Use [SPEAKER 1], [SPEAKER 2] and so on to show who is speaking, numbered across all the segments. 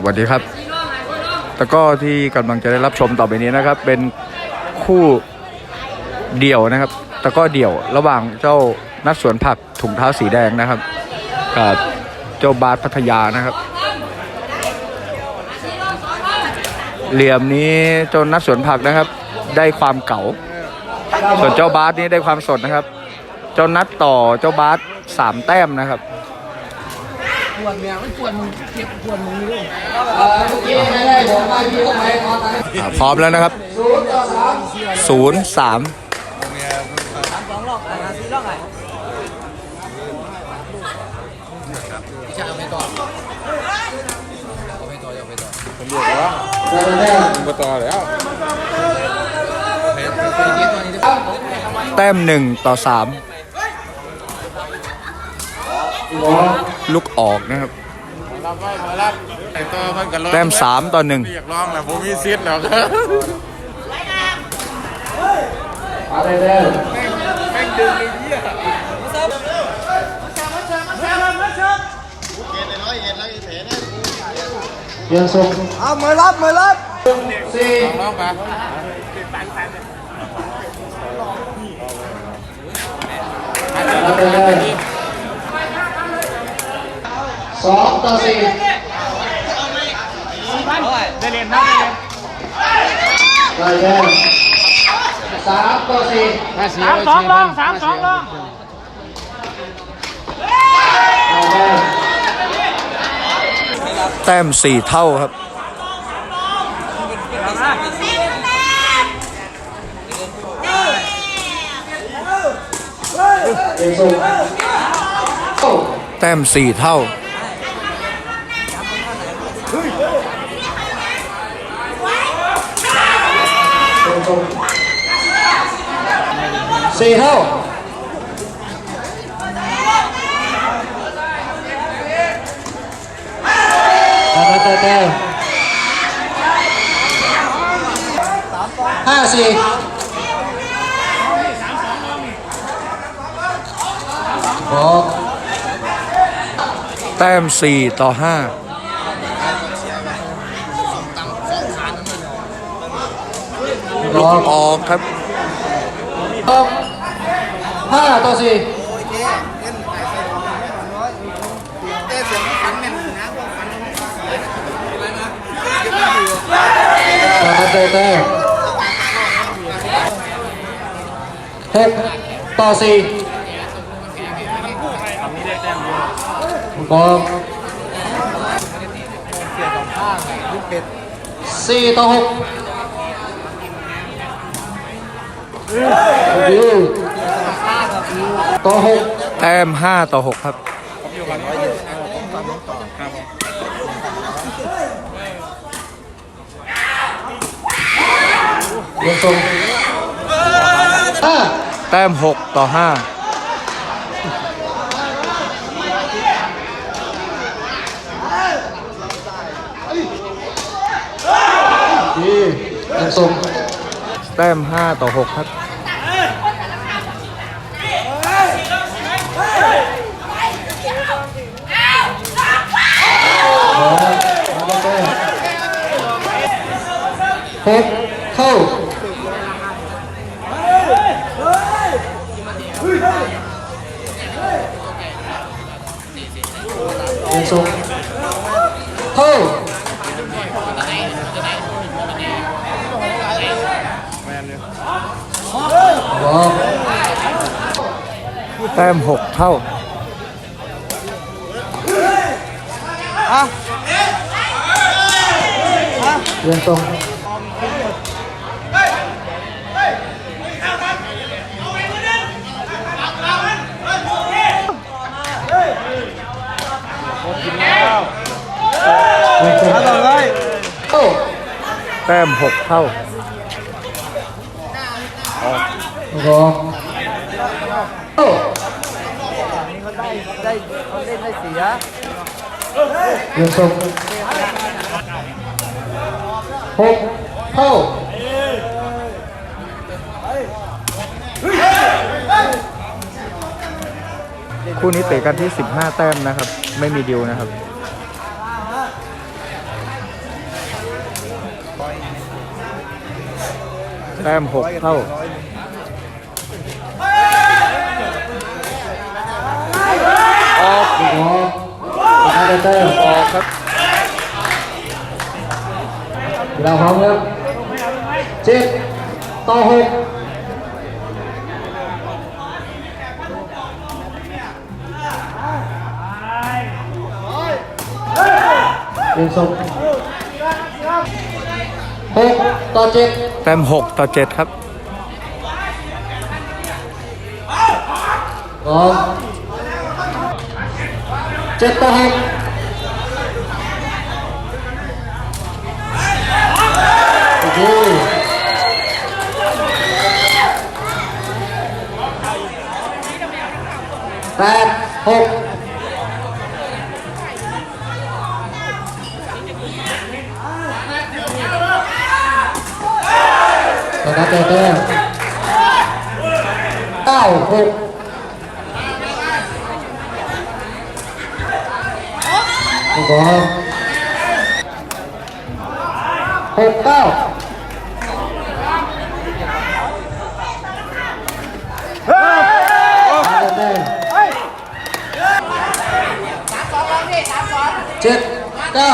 [SPEAKER 1] สวัสดีครับตะกร้อที่กำลังจะได้รับชมต่อไปนี้นะครับ เป็นคู่เดี่ยวนะครับ ตะก้อเดี่ยวระหว่างเจ้านักสวนผักถุงเท้าสีแดงนะครับ กับเจ้าบาสพัทยานะครับ เหลี่ยมนี้เจ้านักสวนผักนะครับ ได้ความเก่า ส่วนเจ้าบาสนี้ได้ความสดนะครับ เจ้านัดต่อเจ้าบาสสามแต้มนะครับ
[SPEAKER 2] วดเนี่ยไม่ปวดมึงเจ็บปวดมึงนี่
[SPEAKER 1] อ่าพร้อมแล้วนะครับศูนย์สาม
[SPEAKER 2] สองรอบอะสี่รอบไงจะเอาไปต่อเอาไปต่อเอาไปต่อ
[SPEAKER 3] มต่อแล้ว
[SPEAKER 1] แต้มหนึ่งต่อสาม ลูกออกนะครับ
[SPEAKER 3] รับไว้มารับไอ้ตัวมันกันรถ
[SPEAKER 1] แต้มสามต่อหนึ่ง
[SPEAKER 3] เรียกร้องแหละผมมีซิทธิ์แล้วครับ
[SPEAKER 2] เอามือรับมือรับ
[SPEAKER 3] ร้องมา
[SPEAKER 4] สองต่อสี่
[SPEAKER 2] ได้เรียนนะได้เรียน
[SPEAKER 4] สามต่อสี่
[SPEAKER 2] สามสองลองสามสองลอง
[SPEAKER 4] แต้ม
[SPEAKER 1] แต้มสี่เท่าครับ
[SPEAKER 4] เอกสุเข้า
[SPEAKER 1] แต้มสี่เท่า
[SPEAKER 4] không xì không từ từ từ hai xì một แต้ม4ต่อ5
[SPEAKER 1] ลู
[SPEAKER 4] อก
[SPEAKER 1] ออกครับ
[SPEAKER 4] บอห้าต่อสี่ได้แต้มแต้ต่อสี่บอกสี่ต่อหกดี ต่อหก
[SPEAKER 1] แต้มห้าต่อหกครับ
[SPEAKER 4] เรียนตรงห้า
[SPEAKER 1] แต้มหกต่อห้า
[SPEAKER 4] ดีเรียนตรง
[SPEAKER 1] แต้มห้าต่อหกครับ
[SPEAKER 4] มาได้แต้ม หกเท่าเรียนตรงเท่าบอก
[SPEAKER 1] แต้มหกเท่า
[SPEAKER 4] เรียนตรงเรียนตรงเท่า
[SPEAKER 1] แต้มหกเท่า
[SPEAKER 4] บอกเท่า
[SPEAKER 2] ได้เขาเล่นได้เสีย
[SPEAKER 4] เรียนตรงหกเท่า
[SPEAKER 1] คู่นี้เตะกันที่ 15 แต้มนะครับ ไม่มีดิวนะครับ แต้มหกเท่าออก
[SPEAKER 4] ลูกออกมาได้แต้ม
[SPEAKER 1] ออกครับ
[SPEAKER 4] เราพร้อมครับเจ็ดต่อหกเรียนส่งหกต่อเจ็ด
[SPEAKER 1] แต้มหกต่อเจ็ดครับ
[SPEAKER 4] สองเจ็ดต่อหกโอเคแปดหก ตอนนั้นเจอเต้มเก้าหกลูกบอลหกเก้าเจ็ดเก้า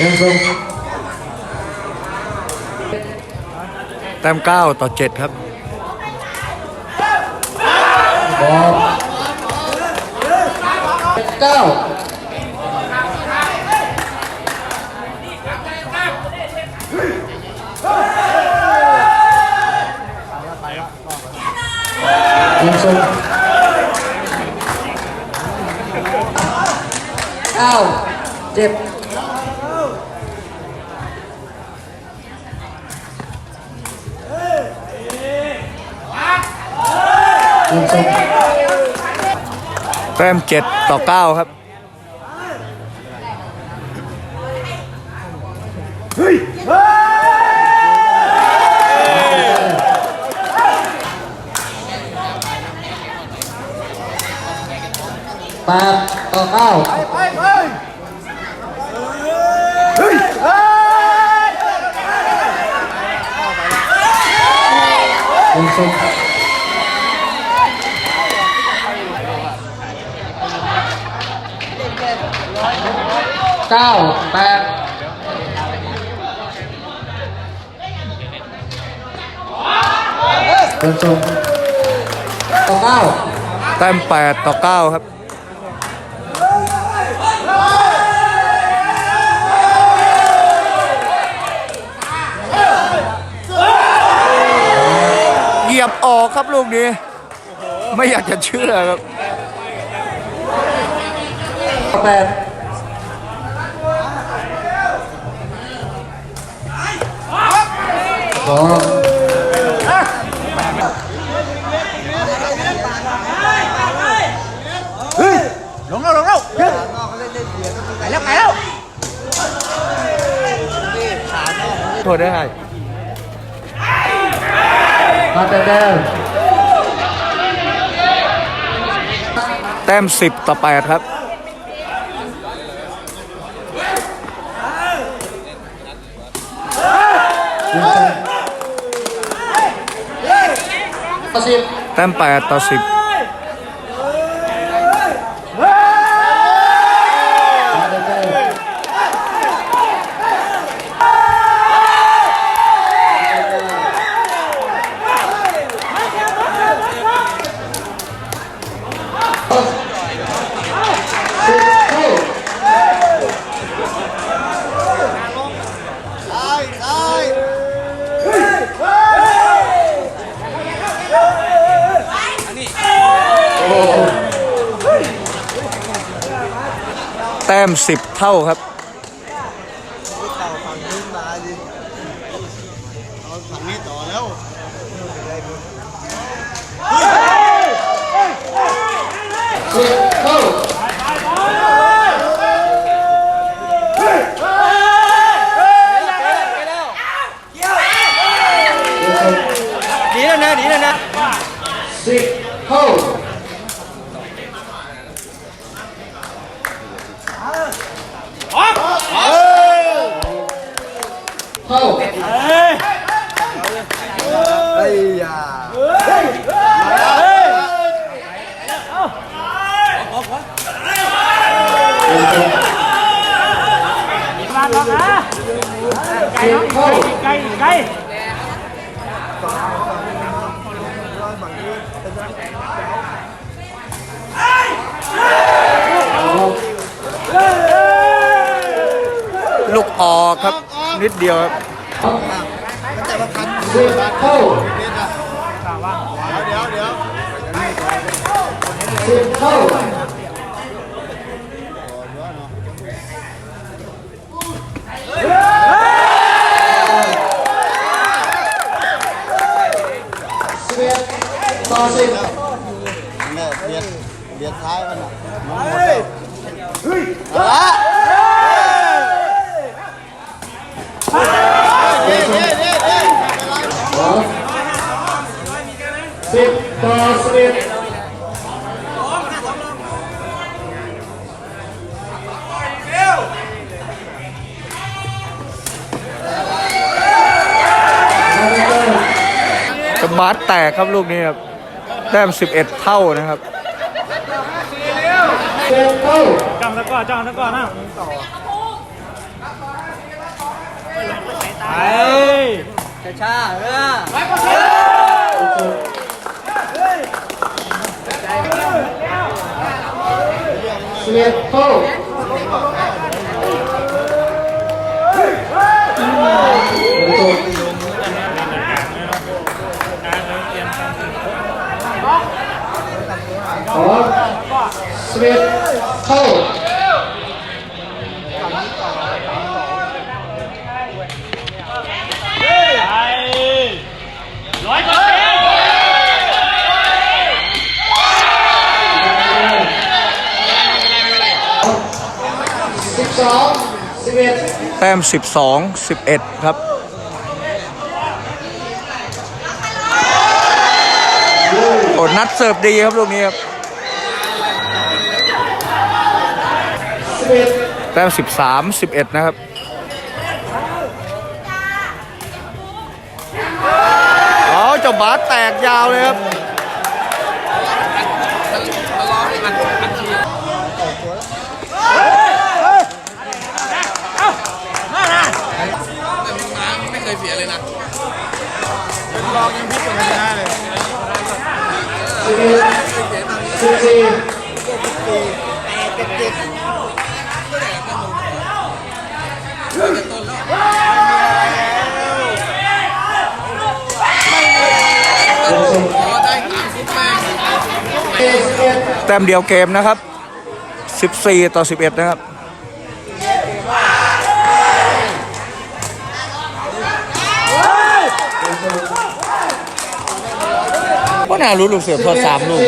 [SPEAKER 4] เอ็มซง
[SPEAKER 1] แต้มเก้าต่อเจ็ดครับ
[SPEAKER 4] บอลเก้าเอ็มซงเก้าเจ็ด เอ็มซง
[SPEAKER 1] แต้มเจ็ดต่อเก้าครับ
[SPEAKER 4] แปดต่อเก้าเอ็มซง เก้าแปดเอ็มซงต่อเก้า
[SPEAKER 1] แต้มแปดต่อเก้าครับเหยียบออกครับลูกนี้ ไม่อยากจะเชื่อครับ
[SPEAKER 4] แปด สองเฮ้ย
[SPEAKER 2] ลงแล้วลงแล้วไปแล้วไปแล้ว
[SPEAKER 1] โทษได้
[SPEAKER 4] มาแต่แดง
[SPEAKER 1] แต้มสิบต่อแปดครับ
[SPEAKER 4] ต่อ สิบ
[SPEAKER 1] แต้มสิบ
[SPEAKER 4] เท่า
[SPEAKER 1] ครับ
[SPEAKER 4] สิบเท่า
[SPEAKER 2] ดีแล้วนะดีแล้วนะ
[SPEAKER 4] สิบเท่า เข้า
[SPEAKER 5] มาต่อนะ
[SPEAKER 4] เสียงเข้า
[SPEAKER 5] ไกลไกล
[SPEAKER 1] ลูกออกครับ นิดเดียวครับ
[SPEAKER 4] เสียงเข้าเสียงเข้า บต่อสิบ
[SPEAKER 6] เอ็ด
[SPEAKER 1] กระบาดแตกครับลูกนี้ครับแต้ม11 เท่านะครับ
[SPEAKER 4] เสียงเข้า
[SPEAKER 5] จ้องตะก้อจ้องตะก้อนะไป
[SPEAKER 2] ช้าเออ
[SPEAKER 4] สิบเอ็ด
[SPEAKER 1] แต้ม 12 11 ครับโอ้นัดเสิร์ฟดีครับลูกนี้ครับ
[SPEAKER 4] สิบเอ็ด
[SPEAKER 1] แต้ม 13 11 นะครับอ๋อเจ้าบาสแตกยาวเลยครับ ต้มเดียวเกมนะครับ 14 ต่อ 11 นะครับว่าน่ารู้ลูกเสือพอสามลูก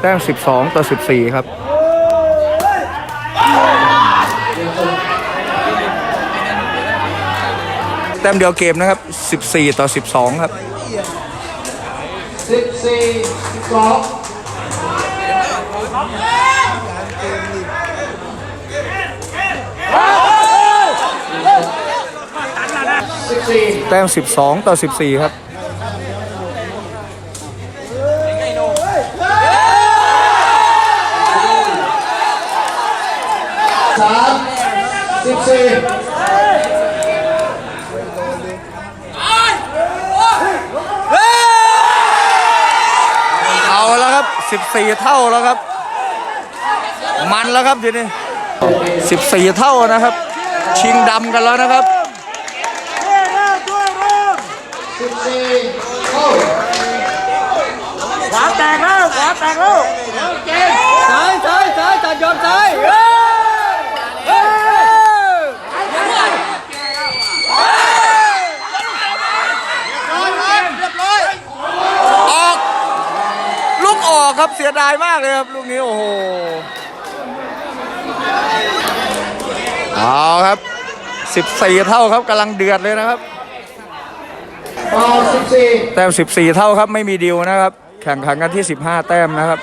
[SPEAKER 1] แต้ม 12 ต่อ 14 ครับแต้มเดียวเกมนะครับ 14 ต่อ 12 ครับ
[SPEAKER 4] สิบสี่สิบสองสิบสี่
[SPEAKER 1] แต้ม 12 ต่อ 14 ครับ
[SPEAKER 4] สามสิบสี่
[SPEAKER 1] เอาแล้วครับ14เท่าแล้วครับ มันแล้วครับทีนี้14เท่านะครับ ชิงดำกันแล้วนะครับ
[SPEAKER 4] สี่เข้า
[SPEAKER 1] ขวาแตกแล้วขวาแตกแล้วซ้ายซ้ายซ้ายจัดยอมซ้ายเฮ้ยเฮ้ยออก ลูกออกครับเสี ยดายมากเลยครับลูกนี้โอ้โหเอาครับ 14 เท่าครับกำลังเดือดเลยนะครับ
[SPEAKER 4] ฟาวสิบสี่
[SPEAKER 1] แต้ม 14 เท่าครับไม่มีดิวนะครับ แข่งขันกันที่ 15 แต้มนะครับ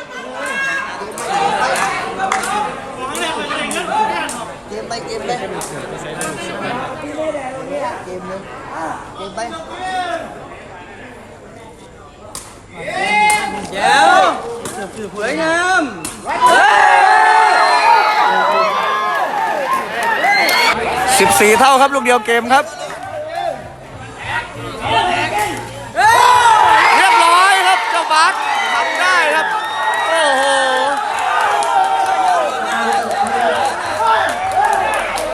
[SPEAKER 6] เกมไปเกมไปเกมเลยเกม
[SPEAKER 1] 14 เท่าครับ ลูกเดียวเกมครับ